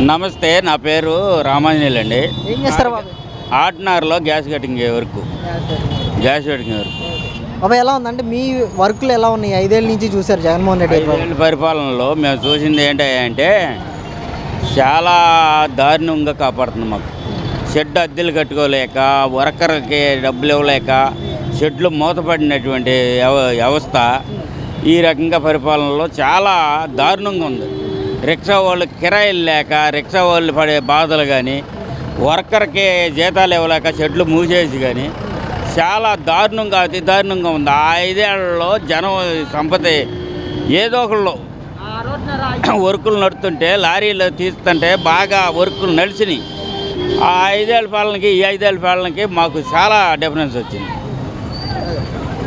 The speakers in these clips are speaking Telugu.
నమస్తే నా పేరు రామాంజనేయులు అండి. ఏం చేస్తారు ఆర్డినర్లో గ్యాస్ కటింగ్ వరకు. గ్యాస్ కటింగ్ వరకు. బాబా ఎలా ఉందంటే మీ వర్క్లు ఎలా ఉన్నాయి? ఐదేళ్ళ నుంచి చూశారు జగన్మోహన్ రెడ్డి గారు. ఐదేళ్ళ పరిపాలనలో మేము చూసింది ఏంటంటే చాలా దారుణంగా కాపాడుతుంది మాకు. షెడ్ అద్దెలు కట్టుకోలేక వర్కర్కి డబ్బులు ఇవ్వలేక షెడ్లు మూతపడినటువంటి వ్యవ- వ్యవస్థ ఈ రకంగా పరిపాలనలో చాలా దారుణంగా ఉంది. రిక్షా వాళ్ళు కిరాయిలు లేక రిక్షా వాళ్ళు పడే బాధలు కానీ వర్కర్కి జీతాలు ఇవ్వలేక షెడ్లు మూసేసి కానీ చాలా దారుణంగా అతి దారుణంగా ఉంది. ఆ ఐదేళ్ళలో జనం సంపద ఏదో ఒకళ్ళు వర్కులు నడుతుంటే లారీలు తీస్తుంటే బాగా వర్కులు నడిచినాయి. ఆ ఐదేళ్ళ పాలనకి ఈ ఐదేళ్ళ పాలనకి మాకు చాలా డిఫరెన్స్ వచ్చింది.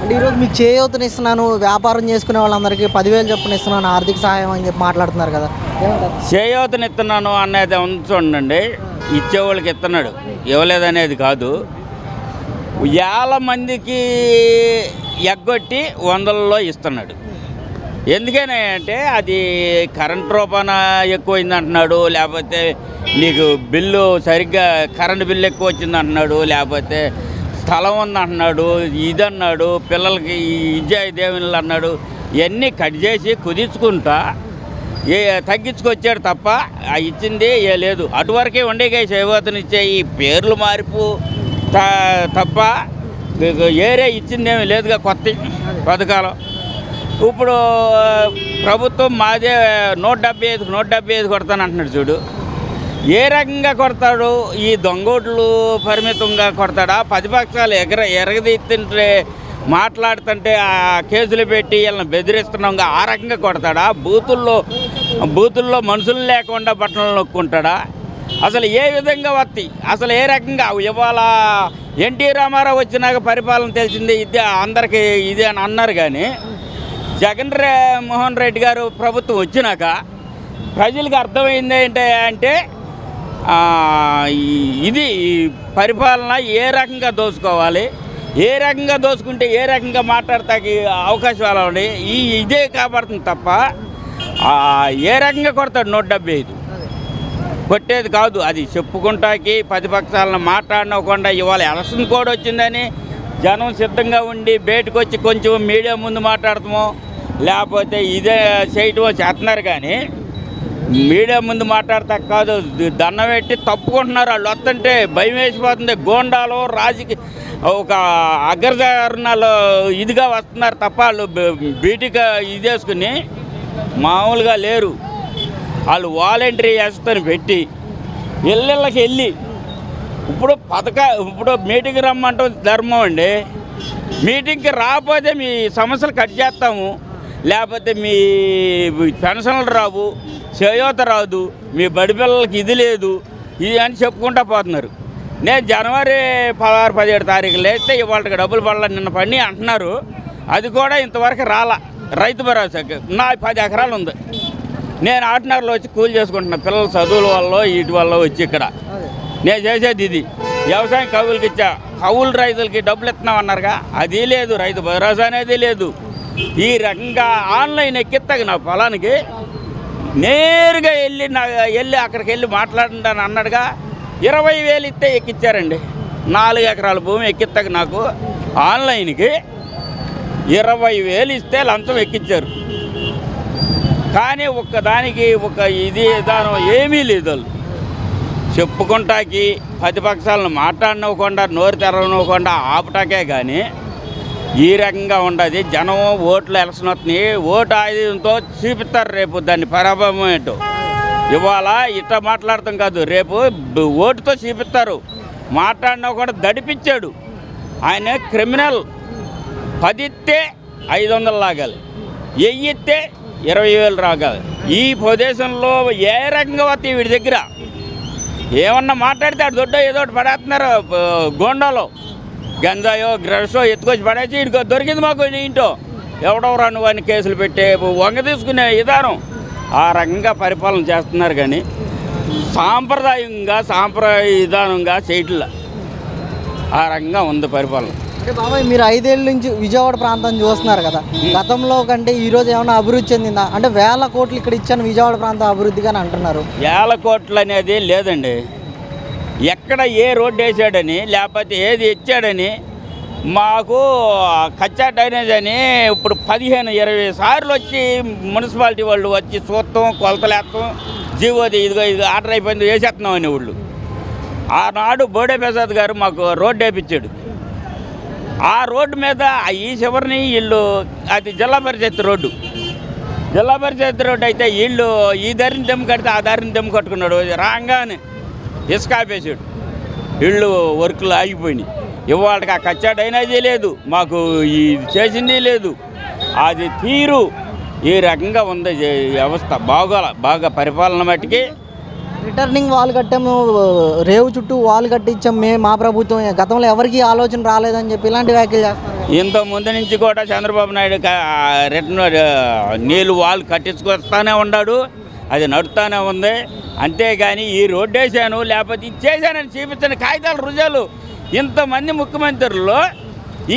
అంటే ఈరోజు మీకు చేయూతని ఇస్తున్నాను వ్యాపారం చేసుకునే వాళ్ళందరికీ పదివేలు చొప్పున ఇస్తున్నాను ఆర్థిక సహాయం అని చెప్పి మాట్లాడుతున్నారు కదా. ఏమంటారు? ఇస్తున్నాను అనేది ఉంచండి ఇచ్చేవాళ్ళకి ఇస్తున్నాడు ఇవ్వలేదనేది కాదు. వేల మందికి ఎగ్గొట్టి వందలలో ఇస్తున్నాడు. ఎందుకని అంటే అది కరెంట్ రూపాన ఎక్కువైంది అంటున్నాడు లేకపోతే నీకు బిల్లు సరిగ్గా కరెంట్ బిల్లు ఎక్కువ వచ్చింది అంటున్నాడు లేకపోతే స్థలం ఉంది అంటున్నాడు ఇది అన్నాడు పిల్లలకి ఇజ్జా దేవుళ్ళు అన్నాడు. ఇవన్నీ కట్ చేసి కుదించుకుంటా ఏ తగ్గించుకొచ్చాడు తప్ప ఇచ్చింది ఏ లేదు. అటువరకే ఉండేగా శైవతను ఇచ్చే ఈ పేర్లు మార్పు త- తప్ప ఇక ఏరే ఇచ్చిందేమీ లేదుగా కొత్త పథకాలు. ఇప్పుడు ప్రభుత్వం మాదే నూట డెబ్బై ఐదుకు నూట డెబ్బై ఐదు కొడతాను అంటున్నాడు చూడు. ఏ రకంగా కొడతాడు? ఈ దొంగోట్లు పరిమితంగా కొడతాడా? ప్రతిపక్షాలు ఎగర ఎరగదీస్తుంటే మాట్లాడుతుంటే ఆ కేసులు పెట్టి వీళ్ళని బెదిరిస్తున్నాం. ఆ రకంగా కొడతాడా? బూతుల్లో బూతుల్లో మనుషులు లేకుండా బట్టలు నొక్కుంటాడా? అసలు ఏ విధంగా వత్తి? అసలు ఏ రకంగా? ఇవాళ ఎన్టీ రామారావు వచ్చినాక పరిపాలన తెలిసింది. ఇది అందరికీ ఇది అని అన్నారు కానీ జగన్ రే మోహన్ రెడ్డి గారు ప్రభుత్వం వచ్చినాక ప్రజలకు అర్థమైంది ఏంటి అంటే ఇది పరిపాలన ఏ రకంగా దోసుకోవాలి ఏ రకంగా దోచుకుంటే ఏ రకంగా మాట్లాడతాకి అవకాశాలు ఉన్నాయి? ఈ ఇదే కాపాడుతుంది తప్ప ఏ రకంగా కొడతాడు? నూట డెబ్బై ఐదు కొట్టేది కాదు. అది చెప్పుకుంటాకి ప్రతిపక్షాలను మాట్లాడనకుండా ఇవాళ ఎలక్షన్ కోడ్ వచ్చిందని జనం సిద్ధంగా ఉండి బయటకు వచ్చి కొంచెం మీడియా ముందు మాట్లాడతాము లేకపోతే ఇదే చేయటమో చేస్తున్నారు కానీ మీడియా ముందు మాట్లాడతా కాదు. దండం పెట్టి తప్పుకుంటున్నారు. వాళ్ళు వస్తుంటే భయం వేసిపోతుంది. గోండాలు రాజకీయ ఒక అగ్రజారణాలు ఇదిగా వస్తున్నారు తప్ప వాళ్ళు బీటిగా ఇదేసుకుని మామూలుగా లేరు. వాళ్ళు వాలంటరీ వ్యవస్థను పెట్టి ఇళ్ళకి వెళ్ళి ఇప్పుడు పథక ఇప్పుడు మీటింగ్ రమ్మంటాం ధర్మం అండి. మీటింగ్కి రాకపోతే మీ సమస్యలు కట్ చేస్తాము. లేకపోతే మీ పెన్షన్లు రావు చేయూత రాదు మీ బడి పిల్లలకి ఇది లేదు ఇది అని చెప్పుకుంటా పోతున్నారు. నేను జనవరి పదహారు పదిహేడు తారీఖు లేస్తే ఇవాళకి డబ్బులు పడాలని నిన్న పని అంటున్నారు. అది కూడా ఇంతవరకు రాలా. రైతు భరోసాకి నా పది ఎకరాలు ఉంది. నేను ఆటనగర్లో వచ్చి కూలి చేసుకుంటున్నా. పిల్లల చదువుల వల్ల వీటి వల్ల వచ్చి ఇక్కడ. నేను చేసేది ఇది. వ్యవసాయం కవులకి ఇచ్చా. కవులు రైతులకి డబ్బులు ఇస్తున్నాం అన్నారుగా అది లేదు. రైతు భరోసా అనేది లేదు. ఈ రకంగా ఆన్లైన్ ఎక్కిత్తగ నా పొలానికి. నేరుగా వెళ్ళి నా వెళ్ళి అక్కడికి వెళ్ళి మాట్లాడండి అన్నాడుగా. ఇరవై వేలు ఇస్తే ఎక్కిచ్చారండి. నాలుగు ఎకరాల భూమి ఎక్కిస్తాక నాకు ఆన్లైన్కి ఇరవై వేలు ఇస్తే లంచం ఎక్కిచ్చారు. కానీ ఒక్కదానికి ఒక ఇది విధానం ఏమీ లేదు వాళ్ళు. చెప్పుకుంటాకి ప్రతిపక్షాలను మాట్లాడినవ్వకుండా నోరు తెరవనివ్వకుండా ఆపటాకే కానీ ఈ రకంగా ఉండదు. జనం ఓట్లు ఎలక్షన్ వస్తున్నాయి. ఓటు ఆయుధంతో చూపిస్తారు రేపు దాన్ని పరాభవం ఏంటో. ఇవాళ ఇట్లా మాట్లాడతాం కాదు రేపు ఓటుతో చూపిస్తారు. మాట్లాడినా కూడా దడిపించాడు. ఆయన క్రిమినల్. పదిస్తే ఐదు వందలు లాగాలి. ఎయ్యిస్తే ఇరవై వేలు రాగాలి. ఈ ప్రదేశంలో ఏ రకంగా వస్తాయి వీడి దగ్గర? ఏమన్నా మాట్లాడితే ఆడు దొడ్డో ఏదో ఒకటి పడేస్తున్నారు గోండాలో. గంజాయో గ్రషో ఎత్తుకొచ్చి పడేసి ఇడికో దొరికింది మాకు నీ ఇంటో. ఎవడెవరా నువ్వు అని కేసులు పెట్టే వంగ తీసుకునే విధానం. ఆ రకంగా పరిపాలన చేస్తున్నారు కానీ సాంప్రదాయంగా సాంప్రదాయ విధానంగా చేయట్లా. ఆ రకంగా ఉంది పరిపాలన. అంటే బాబాయ్ మీరు ఐదేళ్ళ నుంచి విజయవాడ ప్రాంతం చూస్తున్నారు కదా. గతంలో కంటే ఈ రోజు ఏమైనా అభివృద్ధి చెందిందా? అంటే వేల కోట్లు ఇక్కడ ఇచ్చాను విజయవాడ ప్రాంతం అభివృద్ధిగా అని అంటున్నారు. వేల కోట్లు అనేది లేదండి. ఎక్కడ ఏ రోడ్డు వేసాడని లేకపోతే ఏది ఇచ్చాడని మాకు కచ్చా డ్రైనేజ్ అని ఇప్పుడు పదిహేను ఇరవై సార్లు వచ్చి మున్సిపాలిటీ వాళ్ళు వచ్చి చూస్తాం కొలతలేస్తాం. జీవోది ఇదిగో ఇది ఆర్డర్ అయిపోయింది వేసేస్తున్నాం అని వాళ్ళు ఆనాడు బోడే ప్రసాద్ గారు మాకు రోడ్డు వేపించాడు. ఆ రోడ్డు మీద ఈ చివరిని వీళ్ళు అది జిల్లా పరిషత్ రోడ్డు. జిల్లా పరిషత్ రోడ్డు అయితే వీళ్ళు ఈ దారిని దెమ్మ కడితే ఆ దారిని దెమ్మ కట్టుకున్నాడు. రాగానే ఇసుక ఆపేసాడు వీళ్ళు వర్క్లు ఆగిపోయినాయి. ఇవాళకి ఆ కచ్చా డైనాజీ లేదు మాకు ఈ చేసింది లేదు. అది తీరు. ఈ రకంగా ఉంది వ్యవస్థ. బాగా బాగా పరిపాలన మట్టికి. రిటర్నింగ్ వాల్ కట్టాము రేవు చుట్టూ వాల్ కట్టించాం మేము మా ప్రభుత్వం. గతంలో ఎవరికి ఆలోచన రాలేదని చెప్పి ఇలాంటి వ్యాఖ్యలు చేస్తున్నారు కదా. ఇంత ముందు నుంచి కూడా చంద్రబాబు నాయుడు రిటర్న్ నీళ్ళు వాళ్ళు కట్టించుకొస్తానే ఉన్నాడు. అది నడుస్తూనే ఉంది. అంతేగాని ఈ రోడ్డు వేసాను లేకపోతే ఇది చేశానని చూపించిన కాగితాల రుజాలు ఇంతమంది ముఖ్యమంత్రుల్లో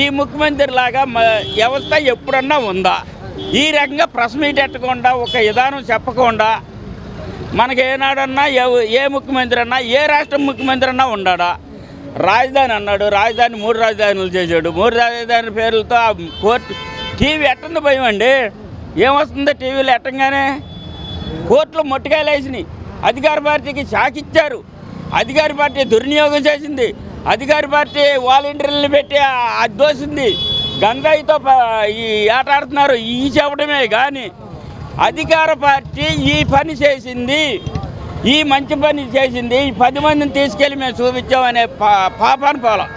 ఈ ముఖ్యమంత్రి లాగా వ్యవస్థ ఎప్పుడన్నా ఉందా? ఈ రకంగా ప్రెస్ మీట్ ఎట్టకుండా ఒక విధానం చెప్పకుండా మనకి ఏనాడన్నా ఏ ఏ ముఖ్యమంత్రి అన్నా ఏ రాష్ట్రం ముఖ్యమంత్రి అన్నా ఉండాడా? రాజధాని అన్నాడు రాజధాని మూడు రాజధానులు చేశాడు. మూడు రాజధాని పేర్లతో ఆ కోర్టు టీవీ ఎట్టంది భయం అండి? ఏమొస్తుందో టీవీలో ఎట్టంగానే? కోర్టులో మొట్టకాయలు వేసినాయి అధికార పార్టీకి షాక్ ఇచ్చారు. అధికార పార్టీ దుర్వినియోగం చేసింది. అధికార పార్టీ వాలంటీర్లను పెట్టి ఆ- అది దోసింది గంగాయితో ఈ ఆటాడుతున్నారు ఈ చెప్పడమే కానీ అధికార పార్టీ ఈ పని చేసింది. ఈ మంచి పని చేసింది. ఈ పది మందిని తీసుకెళ్ళి మేము చూపించామనే పా పాపాన్ని పోలా.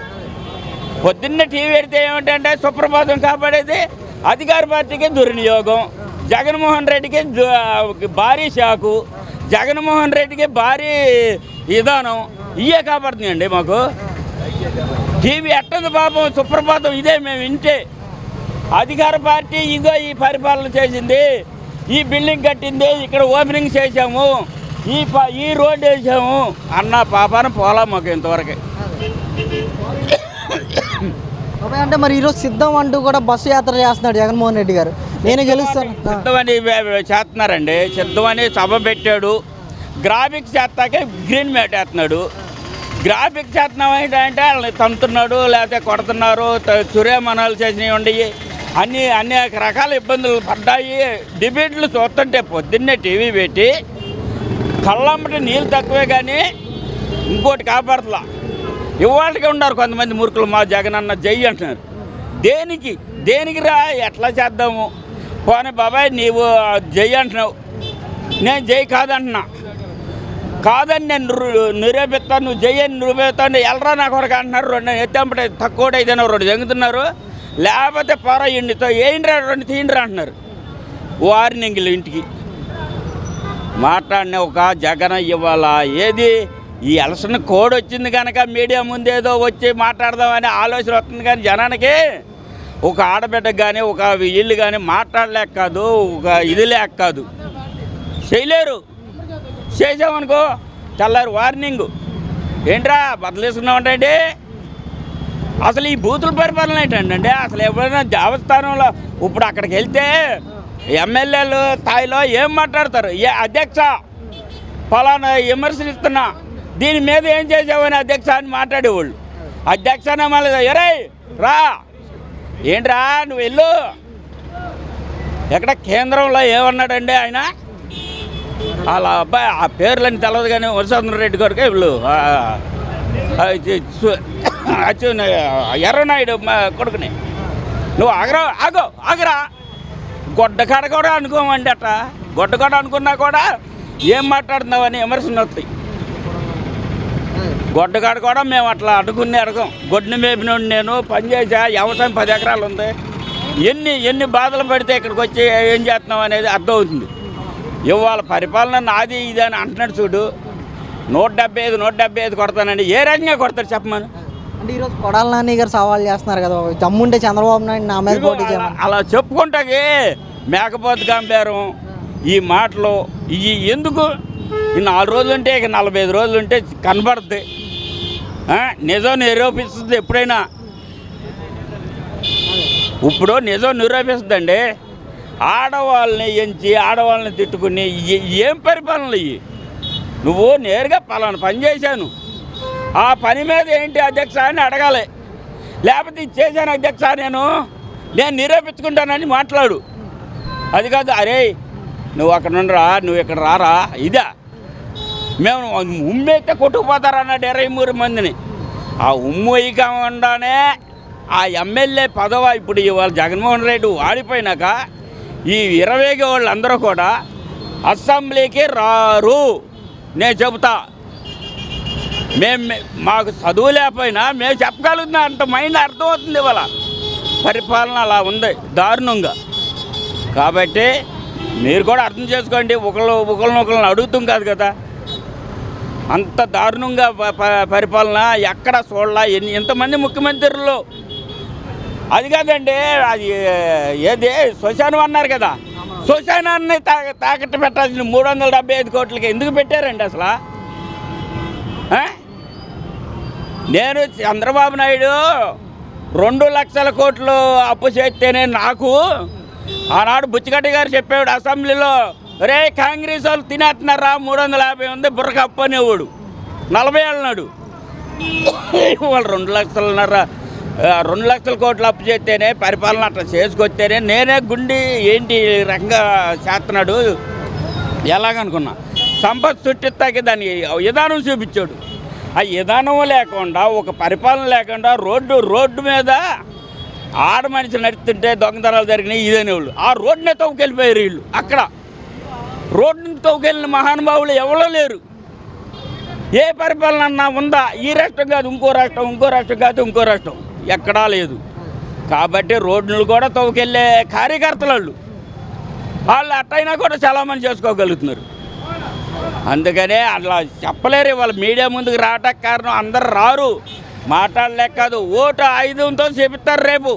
పొద్దున్న టీవీ పెడితే ఏమిటంటే సుప్రభాతం కాపాడేది అధికార పార్టీకి దుర్వినియోగం. జగన్మోహన్ రెడ్డికి భారీ షాకు. జగన్మోహన్ రెడ్డికి భారీ విధానం ఇవే కాపాడుతున్నాయండి మాకు. టీవీ ఎట్టదు పాపం సుప్రభాతం ఇదే మేము వింటే. అధికార పార్టీ ఇదో ఈ పరిపాలన చేసింది ఈ బిల్డింగ్ కట్టింది ఇక్కడ ఓపెనింగ్ చేసాము ఈ ఈ రోడ్డు వేసాము. అన్న పాపాన పోలా మాకు ఇంతవరకు. అంటే మరి ఈరోజు సిద్ధం అంటూ కూడా బస్సు యాత్ర చేస్తున్నాడు జగన్మోహన్ రెడ్డి గారు. నేను గెలుస్తాను. వే- వే- చేస్తున్నారండి. సిద్ధమని సభ పెట్టాడు. గ్రాఫిక్స్ చేస్తాకే గ్రీన్ మ్యాట్ వేస్తున్నాడు. గ్రాఫిక్ చేస్తున్నాం ఏంటంటే వాళ్ళని తంతున్నాడు లేకపోతే కొడుతున్నారు సురేమనాలు చేసినవి ఉండయి. అన్ని అనేక రకాల ఇబ్బందులు పడ్డాయి. డిబేట్లు చూస్తుంటే పొద్దున్నే టీవీ పెట్టి కళ్ళమ్మటి నీళ్ళు తక్కువే కానీ ఇంకోటి కాపాడతలా. ఇవాళకి ఉన్నారు కొంతమంది మూర్ఖులు మా జగన్ అన్న జై అంటున్నారు. దేనికి దేనికి రా ఎట్లా చేద్దాము? పోనీ బాబాయ్ నీవు జై అంటున్నావు. నేను జై కాదంటున్నా. కాదని నేను నిరూపిస్తాను నువ్వు జై నిరూపిస్తాను. ఎల్లరా నాకు కొరకు అంటున్నారు రెండు ఎత్తంపటే తక్కువ రెండు జంగుతున్నారు. లేకపోతే పొర ఎండితో ఏంట్రా రెండు తీయండిరా అంటున్నారు. వార్నింగ్లు ఇంటికి. మాట్లాడిన ఒక జగన్ ఇవ్వాల ఏది? ఈ ఎలక్షన్ కోడ్ వచ్చింది కనుక మీడియా ముందేదో వచ్చి మాట్లాడదామనే ఆలోచన వస్తుంది కానీ జనానికి ఒక ఆడబిడ్డకు కానీ ఒక ఇల్లు కానీ మాట్లాడలేక కాదు ఒక ఇది లేక కాదు. చేయలేరు. చేసామనుకో తెల్లారు వార్నింగ్ ఏంట్రా బదలేసుకున్నామంటే అసలు ఈ బూతుల పరిపాలన ఏంటంటే అసలు ఎవరైనా దేవస్థానంలో ఇప్పుడు అక్కడికి వెళ్తే ఎమ్మెల్యేలు స్థాయిలో ఏం మాట్లాడతారు? ఏ అధ్యక్ష ఫలానా విమర్శిస్తున్నా దీని మీద ఏం చేసావని అధ్యక్ష అని మాట్లాడేవాళ్ళు. అధ్యక్ష అనే మళ్ళీ ఎరే రా. ఏంట్రా నువ్వు వెళ్ళు. ఎక్కడ కేంద్రంలో ఏమన్నాడండి ఆయన? వాళ్ళ అబ్బాయి ఆ పేర్లని తెలవదు కానీ వరసంద్ర రెడ్డి గారికి వీళ్ళు. ఎర్రనాయుడు కొడుకుని. నువ్వు ఆగరా ఆగో ఆగరా. గొడ్డకాడ కూడా అనుకోమండి అట్ట. గొడ్డకాడ అనుకున్నా కూడా ఏం మాట్లాడుతున్నావు అని విమర్శలు వస్తాయి. గొడ్డకాడ కూడా మేము అట్లా అడుగుని అడగం. గొడ్డుని మేపినోడు నేను పనిచేసా వ్యవసాయం పది ఎకరాలు ఉంది. ఎన్ని ఎన్ని బాధలు పడితే ఇక్కడికి వచ్చి ఏం చేస్తున్నాం అనేది అర్థమవుతుంది ఇవాళ పరిపాలన నాది ఇది అని అంటున్నాడు చూడు. నూట డెబ్బై ఐదు నూట డెబ్బై ఐదు కొడతానండి. ఏ రకంగా కొడతాడు చెప్పమను అంటే ఈరోజు కొడాల నాని గారు సవాల్ చేస్తున్నారు కదా దమ్ముంటే చంద్రబాబు నాయుడు నా మీద పోటీ అలా- చెప్పుకుంటాకి మేకపోతు గంభీరం ఈ మాటలు ఇవి ఎందుకు? ఈ నాలుగు రోజులు ఉంటే ఇక నలభై ఐదు రోజులు ఉంటే కనబడుద్ది. నిజం నిరూపిస్తుంది ఎప్పుడైనా. ఇప్పుడు నిజం నిరూపిస్తుందండి. ఆడవాళ్ళని ఎంచి ఆడవాళ్ళని తిట్టుకుని ఏం పరిపాలనలు ఇవి నువ్వు నేరుగా పలానా పని చేశాను. ఆ పని మీద ఏంటి అధ్యక్ష అని అడగాలి. లేకపోతే ఇది చేశాను అధ్యక్ష నేను. నేను నిరూపించుకుంటానని మాట్లాడు. అది కాదు అరే నువ్వు అక్కడ ఉండరా నువ్వు ఇక్కడ రారా ఇదా. మేము ఉమ్మైతే కొట్టుకుపోతారన్నాడు ఇరవై మూడు మందిని. ఆ ఉమ్ము కాకుండానే ఆ ఎమ్మెల్యే పదవ ఇప్పుడు ఇవాళ జగన్మోహన్ రెడ్డి వాడిపోయినాక ఈ ఇరవై వాళ్ళందరూ కూడా అసెంబ్లీకి రారు. నేను చెబుతా. మేము మాకు చదువు లేకపోయినా మేము చెప్పగలుగుతున్నాం. అంత మైండ్ అర్థమవుతుంది ఇవాళ. పరిపాలన అలా ఉంది. దారుణంగా. కాబట్టి మీరు కూడా అర్థం చేసుకోండి. ఒకళ్ళు ఒకళ్ళని ఒకళ్ళని అడుగుతాం కాదు కదా. అంత దారుణంగా పరిపాలన ఎక్కడ చూడాల? ఎన్ని ఎంతమంది ముఖ్యమంత్రులు అది కాదండి అది ఏది శ్మశానం అన్నారు కదా. శ్మశానాన్ని తా తాకట్టు పెట్టాల్సిన మూడు వందల డెబ్బై ఐదు కోట్లకి ఎందుకు పెట్టారండి అసలు? నేను చంద్రబాబు నాయుడు రెండు లక్షల కోట్లు అప్పు చేస్తేనే నాకు ఆనాడు బుచ్చిగడ్డ గారు చెప్పాడు అసెంబ్లీలో రే కాంగ్రెస్ వాళ్ళు తినేస్తున్నారా? మూడు వందల యాభై ఉంది బుర్రకప్పు అనేవాడు నలభై ఏళ్ళనాడు వాళ్ళు రెండు లక్షలన్నర రెండు లక్షల కోట్లు అప్పు చేస్తేనే పరిపాలన అట్లా చేసుకొస్తేనే నేనే గుండి ఏంటి రకంగా చేస్తున్నాడు? ఎలాగనుకున్నా. సంపత్ చుట్టిస్తాకి దాని విధానం చూపించాడు. ఆ విధానం లేకుండా ఒక పరిపాలన లేకుండా రోడ్డు రోడ్డు మీద ఆడ మనిషి నడుస్తుంటే దొంగతనాలు జరిగినాయి ఇదనేవాళ్ళు ఆ రోడ్డునే తవ్వుకెళ్ళిపోయారు వీళ్ళు అక్కడ. రోడ్డుని తవ్వుకెళ్ళిన మహానుభావులు ఎవరో లేరు. ఏ పరిపాలన అన్నా ఉందా? ఈ రాష్ట్రం కాదు ఇంకో రాష్ట్రం ఇంకో రాష్ట్రం కాదు ఇంకో రాష్ట్రం. ఎక్కడా లేదు. కాబట్టి రోడ్లు కూడా తవ్వుకెళ్ళే కార్యకర్తలు వాళ్ళు వాళ్ళు అట్టయినా కూడా చలామణి చేసుకోగలుగుతున్నారు. అందుకనే అట్లా చెప్పలేరు వాళ్ళ మీడియా ముందుకు రావటానికి కారణం అందరు రారు. మాట్లాడలేక కాదు ఓటు ఆయుధంతో చెబుతారు రేపు.